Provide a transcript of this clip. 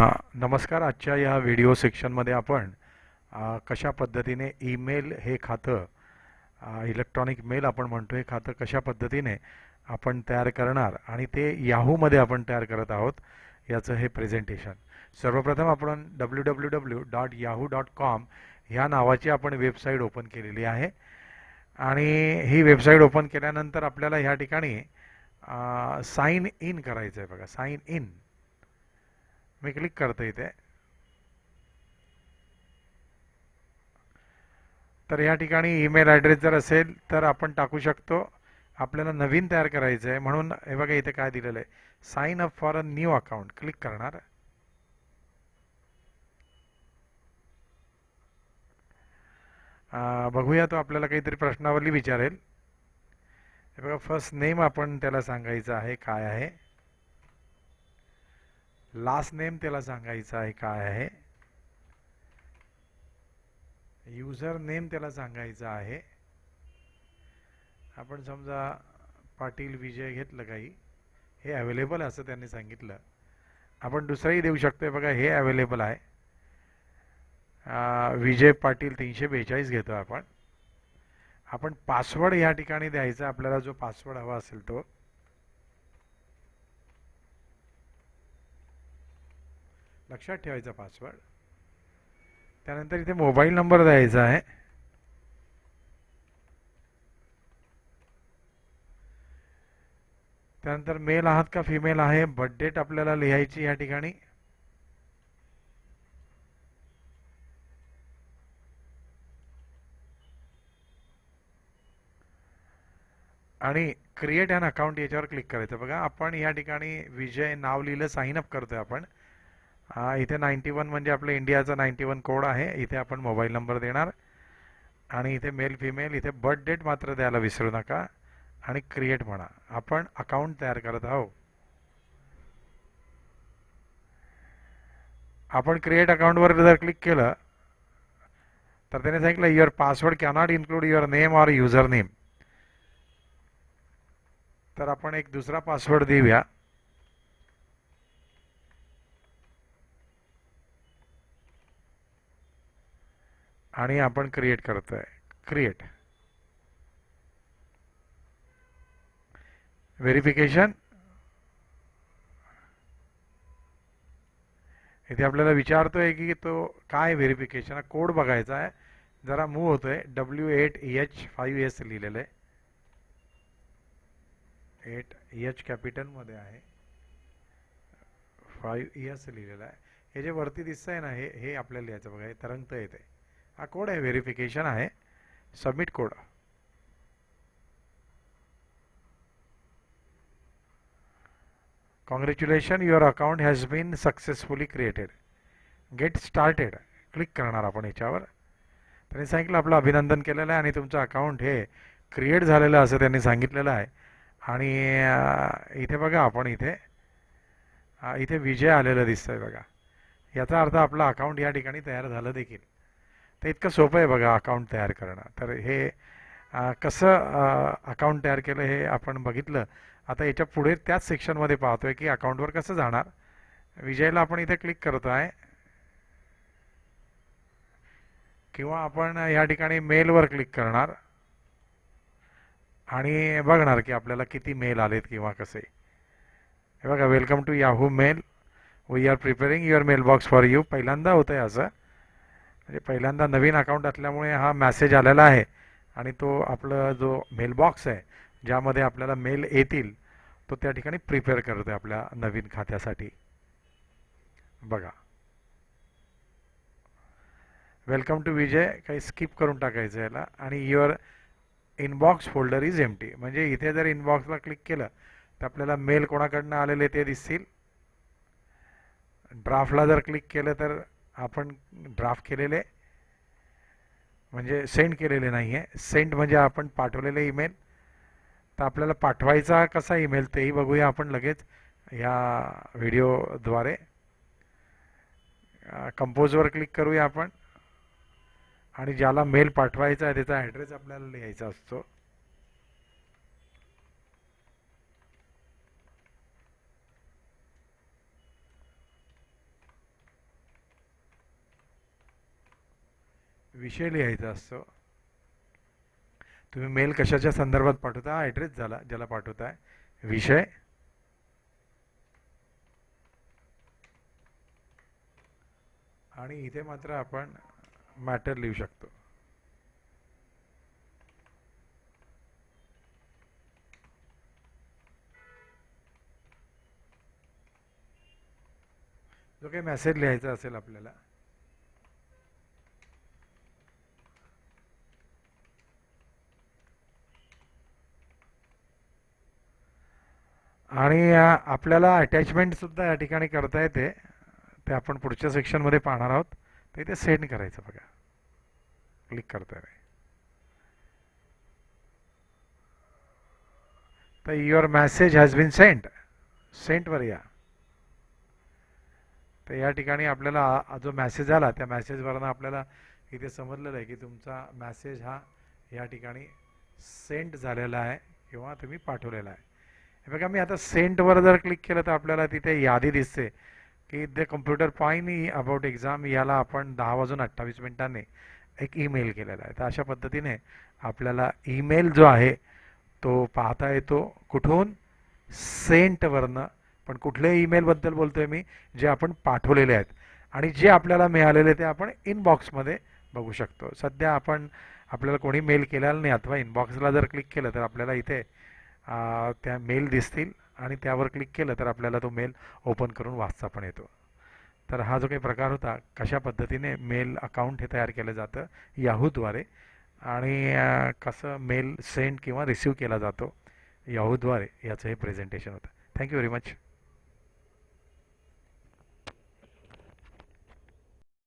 नमस्कार. आजच्या या व्हिडिओ सेक्शनमध्ये आपण कशा पद्धतीने ईमेल हे खातं इलेक्ट्रॉनिक मेल आपण म्हणतो हे खातं कशा पद्धतीने आपण तयार करणार आणि ते याहूमध्ये आपण तयार करत आहोत याचं हे प्रेझेंटेशन. सर्वप्रथम आपण W W W dot Yahoo dot com ह्या नावाची आपण वेबसाईट ओपन केलेली आहे आणि ही वेबसाईट ओपन केल्यानंतर आपल्याला ह्या ठिकाणी साईन इन करायचं आहे बघा. साईन इन मी क्लिक करतो इथे. तर या ठिकाणी ईमेल ॲड्रेस जर असेल तर आपण टाकू शकतो. आपल्याला नवीन तयार करायचं आहे म्हणून हे बघा इथे काय दिलेलं आहे. Sign up for a new account click करणार. बघूया तो आपल्याला काहीतरी प्रश्नावली विचारेल. हे बघा फर्स्ट नेम आपण त्याला सांगायचं आहे काय आहे? लास्ट नेम त्याला सांगायचा आहे काय आहे? युजर नेम त्याला सांगायचा आहे. आपण समजा पाटील विजय घेतलं काही. हे अवेलेबल असं त्यांनी सांगितलं. आपण दुसरंही देऊ शकतो बघा हे अवेलेबल आहे. विजय पाटील तीनशे बेचाळीस घेतो आपण. आपण पासवर्ड ह्या ठिकाणी द्यायचा आपल्याला जो पासवर्ड हवा असेल तो. लक्षात ठेवायचा पासवर्ड त्यानंतर इथे मोबाईल नंबर द्यायचा आहे. त्यानंतर मेल आहात का फिमेल आहे? बर्थ डेट आपल्याला लिहायची या ठिकाणी. आणि क्रिएट अन अकाउंट याच्यावर क्लिक करायचं. बघा आपण या ठिकाणी विजय नाव लिहिलं साइन अप करतोय आपण. हा, इथे नाईन्टी वन म्हणजे आपलं इंडियाचा नाईन्टी वन कोड आहे. इथे आपण मोबाईल नंबर देणार. आणि इथे मेल फिमेल इथे बर्थ डेट मात्र द्यायला विसरू नका. आणि क्रिएट म्हणा. आपण अकाउंट तयार करत आहोत. आपण क्रिएट अकाउंटवर जर क्लिक केलं तर त्याने सांगितलं your password cannot include your name or user name तर आपण एक दुसरा पासवर्ड देऊया. आणि आपण क्रिएट करतोय क्रिएट व्हेरिफिकेशन इथे आपल्याला विचारतोय की तो काय व्हेरिफिकेशन कोड बघायचा आहे. जरा मूव होतोय. W eight H five S लिहिलेलं आहे. एट एच कॅपिटलमध्ये आहे. फाईव्ह एस लिहिलेलं आहे. हे जे वरती दिसतंय आहे ना हे हे आपल्याला लिहायचं बघा. हे तरंगतं येते हा कोड आहे व्हेरिफिकेशन आहे. Submit code congratulation your account has been successfully created get started click करणार आपण याच्यावर. त्यांनी सांगितलं आपलं अभिनंदन केलेलं आहे आणि तुमचं अकाउंट हे क्रिएट झालेलं असं त्यांनी सांगितलेलं आहे. आणि इथे बघा आपण इथे इथे विजय आलेलं दिसतंय बघा. याचा अर्थ आपलं अकाउंट या ठिकाणी तयार झालं देखील. तर इतकं सोपं आहे बघा अकाउंट तयार करणं. तर हे कसं अकाउंट तयार केलं हे आपण बघितलं. आता याच्यापुढे त्याच सेक्शनमध्ये पाहतोय की अकाउंटवर कसं जाणार. विजयला आपण इथे क्लिक करतो आहे. किंवा आपण या ठिकाणी मेलवर क्लिक करणार. आणि बघणार की आपल्याला किती मेल आलेत किंवा कसे. हे बघा welcome to Yahoo mail we are preparing your mail box for you पहिल्यांदा होतं आहे असं. म्हणजे पहिल्यांदा नवीन अकाउंट असल्यामुळे हा मॅसेज आलेला आहे. आणि तो आपला जो मेलबॉक्स आहे ज्यामध्ये आपल्याला मेल येतील तो त्या ठिकाणी प्रिपेअर करतोय आपल्या नवीन खात्यासाठी. बघा. वेलकम टू विजय काही स्किप करून टाकायचं याला. आणि your inbox folder is empty म्हणजे इथे जर इनबॉक्सला क्लिक केलं तर आपल्याला मेल कोणाकडनं आलेले ते दिसतील. ड्राफ्टला जर क्लिक केलं तर आपण ड्राफ्ट केलेले. म्हणजे सेंड केलेले नाही आहे सेंड म्हणजे आपण पाठवलेले ईमेल तर आपल्याला पाठवायचा कसा ईमेल तेही बघूया आपण लगेच या व्हिडिओद्वारे कंपोजवर क्लिक करूया आपण. आणि ज्याला मेल पाठवायचा आहे त्याचा ॲड्रेस आपल्याला लिहायचा असतो. विषय लिहायचा असतो. तुम्ही मेल कशाच्या संदर्भात पाठवता? ॲड्रेस झाला ज्याला पाठवताय. विषय. आणि इथे मात्र आपण मॅटर लिहू शकतो. जो काही मेसेज लिहायचा असेल आपल्याला आणि आपल्याला अटॅचमेंट सुद्धा या ठिकाणी करता येते. ते आपण पुढच्या सेक्शनमध्ये पाहणार आहोत. ते इथे सेंड करायचं बघा. क्लिक करता येते तर your message has been sent सेंटवर या. तर या ठिकाणी आपल्याला जो मॅसेज आला त्या मॅसेजवरनं आपल्याला इथे समजलेलं आहे की तुमचा मॅसेज हा या ठिकाणी सेंड झालेला आहे किंवा तुम्ही पाठवलेला आहे. हे बघा मी आता सेंटवर जर क्लिक केलं तर आपल्याला तिथे यादी दिसते की the computer point about exam याला आपण दहा वाजून अठ्ठावीस मिनिटांनी एक ईमेल केलेला आहे. तर अशा पद्धतीने आपल्याला ईमेल जो आहे तो पाहता येतो कुठून? सेंटवरनं. पण कुठल्याही ईमेलबद्दल बोलतोय मी? जे आपण पाठवलेले आहेत. आणि जे आपल्याला मिळालेले ते आपण इनबॉक्समध्ये बघू शकतो. सध्या आपण आपल्याला कोणी मेल केलेला नाही अथवा इनबॉक्सला जर क्लिक केलं तर आपल्याला इथे त्या मेल दिसतील आणि त्यावर क्लिक केलं तर आपल्याला तो मेल ओपन करून वाचता पण येतो. तर हा जो काही प्रकार होता कशा पद्धतीने मेल अकाउंट हे तयार केलं जातं याहूद्वारे आणि कसं मेल सेंड किंवा रिसीव केला जातो याहूद्वारे याचं हे प्रेझेंटेशन होतं. Thank you very much.